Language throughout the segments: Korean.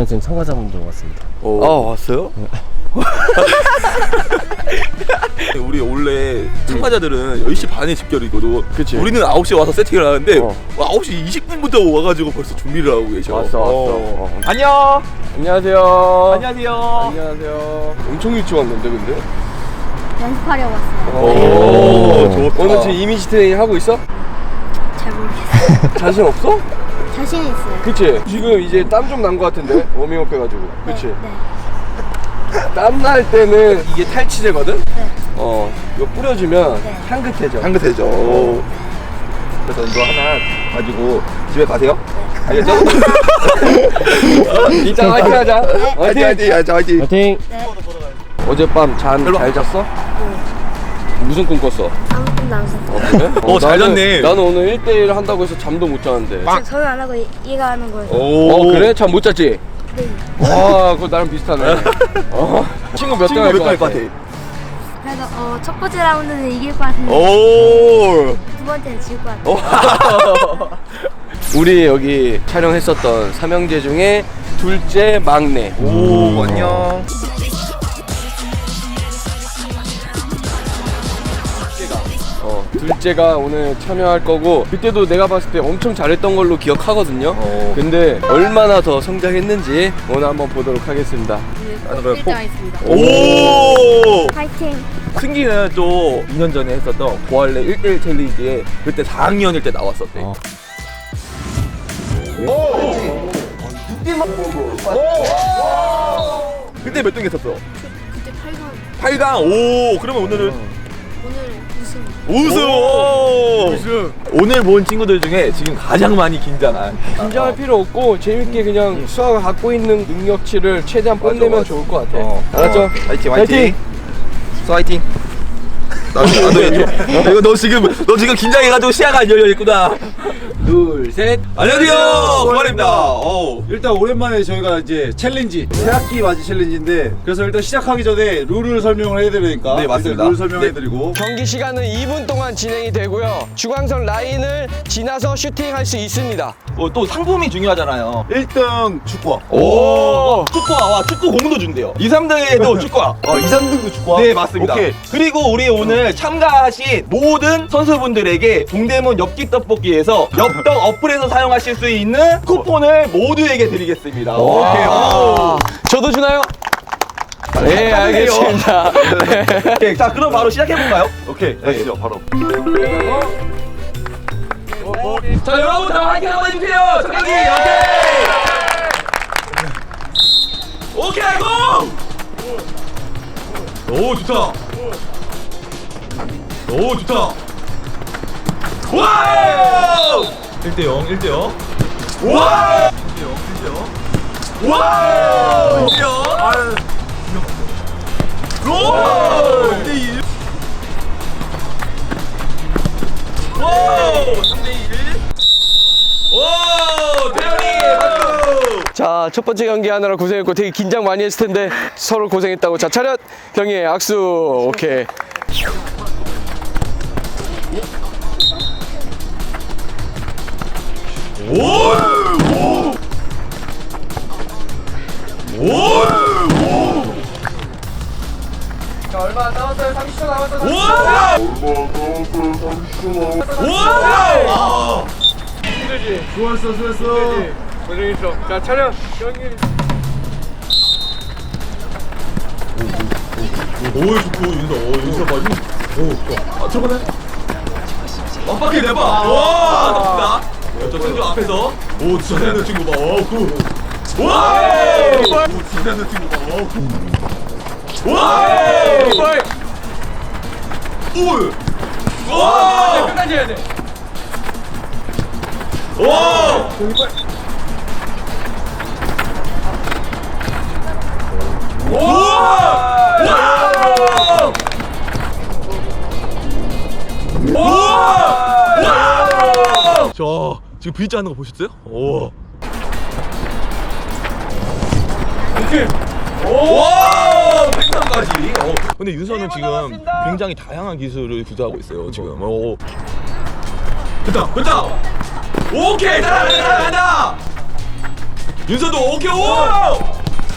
나 지금 참가자분 들어왔습니다. 아 왔어요? 우리 원래 참가자들은 10시 반에 집결이거든. 그치. 우리는 9시에 와서 세팅을 하는데 어. 와, 9시 20분부터 와가지고 벌써 준비를 하고 계셔. 왔어, 왔어. 어. 어. 안녕. 안녕하세요. 안녕하세요. 안녕하세요. 엄청 일찍 왔는데 근데? 연습하려고 왔어요. 오, 좋다. 오늘 지금 이미지 트레이닝 하고 있어? 잘 모르겠어요. 자신 없어? 자신 있어요. 그치? 지금 이제 땀 좀 난 것 같은데? 워밍업 해가지고. 그치? 네. 땀 날 때는 이게 탈취제거든? 네. 어, 이거 뿌려주면 네. 향긋해져. 향긋해져. 그래서 이거 하나 가지고 집에 가세요. 알겠죠? 이따 화이팅 하자. 화이팅, 화이팅, 화이팅, 화이팅. 화이팅! 네. 어젯밤 잠 잘 잤어? 무슨 꿈 꿨어? 아무 꿈도 안 꿨어요. 어, 그래? 어, 잘 나는- 잤네. 나는 오늘 1대1 한다고 해서 잠도 못 자는데. 저 서울 안 하고 이- 이가 하는 거예요. 오. 어, 그래? 잠 못 잤지? 네. 와, 그거 나랑 비슷하네. 어, 친구 몇 친구 등할 몇등할 것것 같아? 같아? 그래서 어, 첫 번째 라운드는 이길 것 같은데 오. 두 번째는 질 것 같아요. 우리 여기 촬영했었던 삼형제 중에 둘째 막내. 오, 안녕. 둘째가 오늘 참여할 거고 그때도 내가 봤을 때 엄청 잘했던 걸로 기억하거든요. 어. 근데 얼마나 더 성장했는지 오늘 한번 보도록 하겠습니다. 나는 그럼 꼭- 하겠습니다. 오. 파이팅. 승기는 또 2년 전에 했었던 보알레 1대1 챌린지에 그때 4학년일 때 나왔었대. 어. 그때 몇 등 했었어? 그때 8강 8강. 오, 그러면 오늘은 오늘 우승. 우승. 오! 오늘 본 친구들 중에 지금 가장 많이 긴장한. 긴장할 필요 없고 재밌게 그냥 수아가 갖고 있는 능력치를 최대한 뽐내면 맞아. 좋을 것 같아. 어. 알았죠? 어. 화이팅, 화이팅! 화이팅. 수 화이팅. 나, 나도 이거 이거 너 지금 너 지금 긴장해가지고 시야가 안 열려 있구나. 둘, 셋. 안녕하세요. 고말입니다. 어. 일단 오랜만에 저희가 이제 챌린지 새학기 맞이 챌린지인데 그래서 일단 시작하기 전에 룰을 설명을 해야 되니까 네, 맞습니다. 룰 설명해드리고 경기 시간은 2분 동안 진행이 되고요. 중앙선 라인을 지나서 슈팅할 수 있습니다. 어, 또 상품이 중요하잖아요. 1등 축구화 오, 축구화 와 축구 공도 준대요. 2, 3등에도 축구화. 어 2, 3등도 축구화? 네 맞습니다. 오케이 그리고 우리 오늘 참가하신 모든 선수분들에게 동대문 엽기 떡볶이에서 엽떡 어플에서 사용하실 수 있는 쿠폰을 모두에게 드리겠습니다. 오케이. 오. 저도 주나요? 네, 축하드려요. 알겠습니다. 오케이, 자 그럼 바로 시작해 볼까요? 오케이 가시죠 바로 자 여러분 다 화이팅 한번 해주세요. 정경이 오케이. 오케이 고! 오 좋다. 오 좋다. 와! 1대 0, 1대 0. 와! 1대 0, 1대 0. 와! 1대 0. 오! 1대 1. 오! 3대 1. 오! 대현이 박수! 자, 첫 번째 경기 하느라 고생했고 되게 긴장 많이 했을 텐데 서로 고생했다고. 자, 차렷 경기 악수. 오케이. 자, 얼마 안 남았어요. 30초 남았어. 우와! 우와! 수고했어 수고했어 고생했어. 자, 촬영 경기. 오, 좋고, 윤서. 오, 윤서 봐. 윤. 오, 좋아. 아, 들어가네. 엇바퀴 내봐. 와. 저 친구 앞에서. 오, 잘하는 친구 봐. 오, 굿. 와! 오, 잘하는 친구 봐. 오, 굿. 와! 오! 와! 끝까지 해야 돼. 와! 우 지금 V자 하는 거 보셨어요? 오. 오케이. 오! 와! 팽상까지. 어. 근데 윤서는 지금 굉장히 다양한 기술을 구사하고 있어요. 지금. 어. 됐다, 됐다. 오케이, 따라간다, 따라간다. 윤서도 오케이, 오.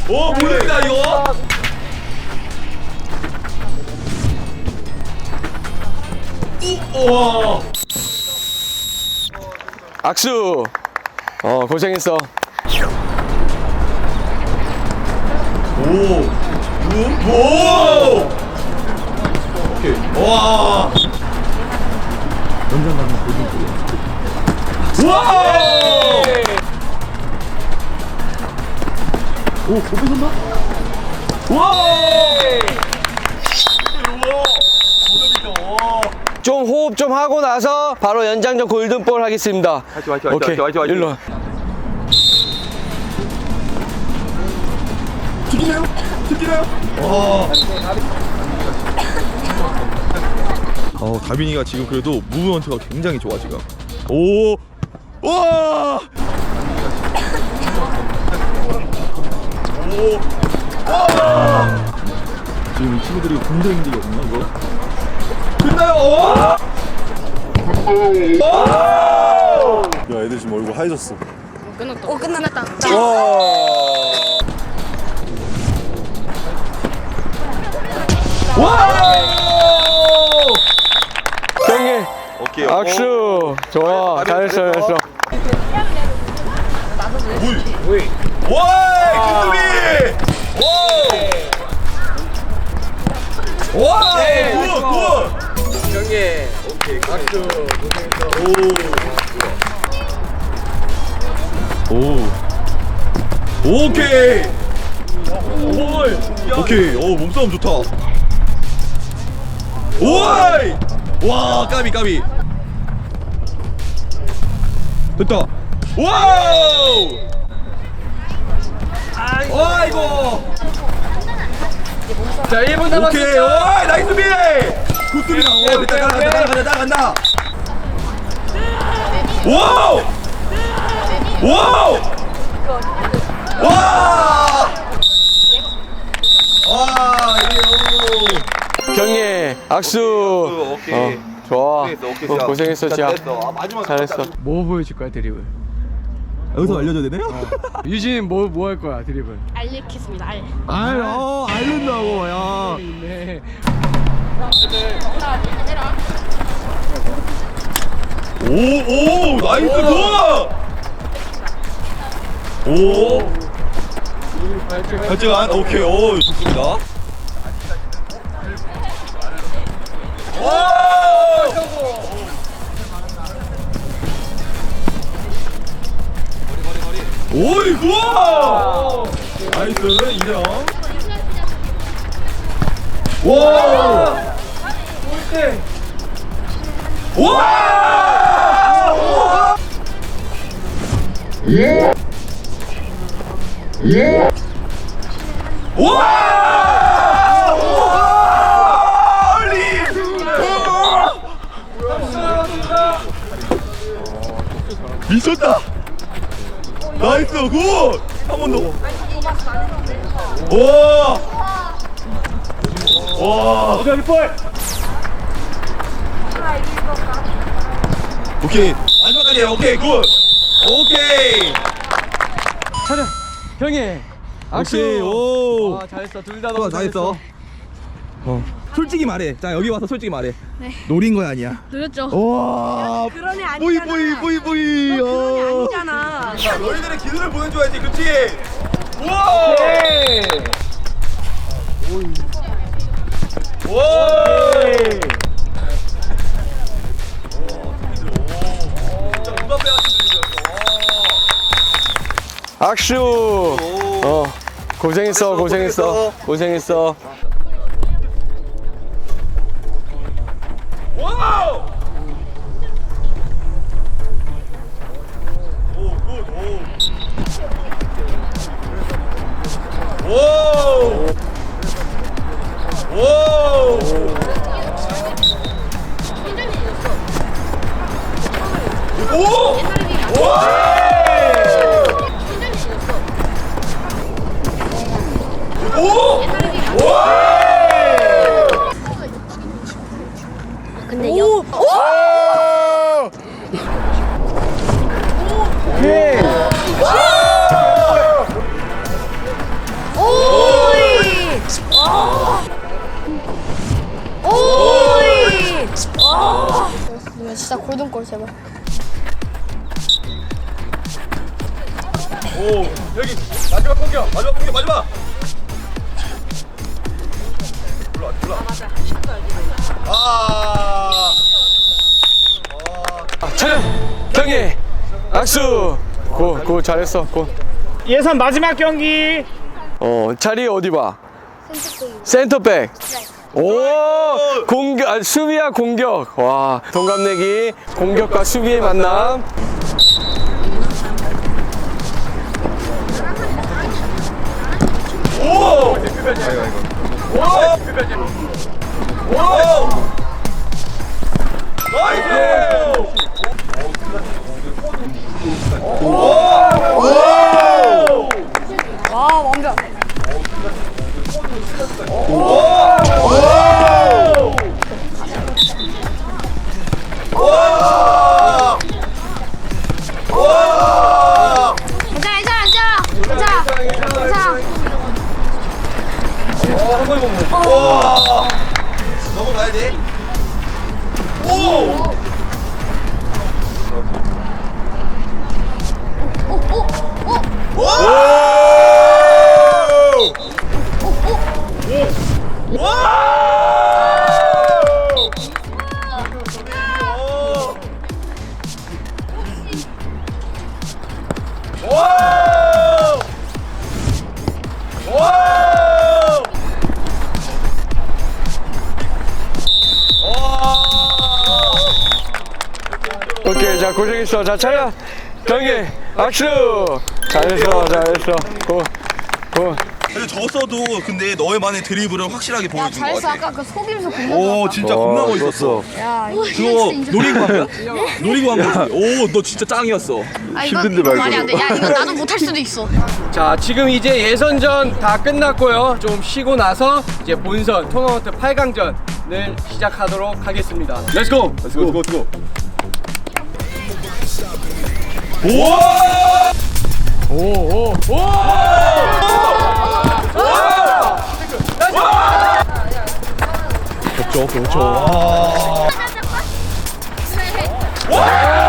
오, 보입니다 이거. 오, 와. 악수. 어 고생했어. 오, 오, 오. 오케이. 와. 연장 가면 골든 와! 오, 못 뺏었나? 와! 좀 호흡 좀 하고 나서 바로 연장전 골든볼 하겠습니다. 화이팅, 화이팅, 오케이. 화이팅, 화이팅, 화이팅. 일로 와. 튀기나요? 와. 어, 다빈이가 지금 그래도 무브먼트가 굉장히 좋아 지금. 오. 와! 오. 와! 지금 이 친구들이 굉장히 힘들거든요, 이거. 끝나요. 오! 야 애들 지금 얼굴 하얘졌어 오 끝났다. 경기 오케이. 악수. 좋아. 잘했어 잘했어. 와! 김수비! 와! 와! 굿! 굿! 경기. 오. 오케이. 오케이. 오, 몸싸움 좋다. 오이! 와, 까비 까비. 됐다. 와우! 아이고. 자 1분 오케이. 남았습니다. 오이, 나이스 비. 굿수비다. 오, 됐다. 따라간다. 따라간다. 따라간다. 와우! 와우! 와! 와. 경기 악수. 오케이. 어, 좋아. 고생했어, 오케이, 어, 자. 고생했어 자, 진짜. 됐어. 아, 마지막 잘했어. 뭐 보여줄 거야 드리블? 여기서 알려줘야 되나요? 유진 뭐 뭐 할 거야 드리블? 알리겠습니다. 알. 알, 어, 알른다고, 야. 네. 오, 오, 나이스, 굿! 오. 발전, 오케이, 오, 좋습니다. 굿! 나이스, 인정. 와! 와! 와! 와! 얼리! 미쳤다! 나이스 굿! 한 번 더. 와! 와! 오케이, 볼! 오케이. 마지막까지 오케이, 굿! 오케이! 차려. 경기. 악수. 오케이, 오! 아 잘했어 둘 다 너무 잘했어. 어. 솔직히 말해. 자, 여기 와서 솔직히 말해. 네. 노린 거야, 아니야? 노렸죠. 와! 그런 애 뿌이, 아니잖아. 뿌이, 뿌이, 뿌이. 너 그런 애 어. 아니잖아. 자, 너희들의 기술을 보여줘야지, 그치? 우와! 음바페 같은 분이었어. 악수. 어 고생했어 고생했어 고생했어. 불러 아 차렷. 경기. 악수. 고 고 잘했어. 예선 마지막 경기. 고어 자리 어디 봐? 센터백. 오 공격 아, 수비와 공격. 와 동갑내기. 공격과 수비의 만남 오케이 자 고생했어. 자 차렷. 경기 악수! 잘했어 잘했어. 고고 근데 졌어도 근데 너의만의 드리블은 확실하게 야 보여준 것 잘했어. 같아. 아까 그 속임수 공격. 오 진짜 겁나 멋있었어. 야 이거 그거 노리고 한 거야? 노리고 한 거지 오 너 진짜 짱이었어. 아 이거 이거 말이 안 돼. 야 이거 나도 못할 수도 있어. 자 지금 이제 예선전 다 끝났고요. 좀 쉬고 나서 이제 본선 토너먼트 8강전을 시작하도록 하겠습니다. 렛츠고 렛츠고 렛츠고 그렇죠 그렇죠. 와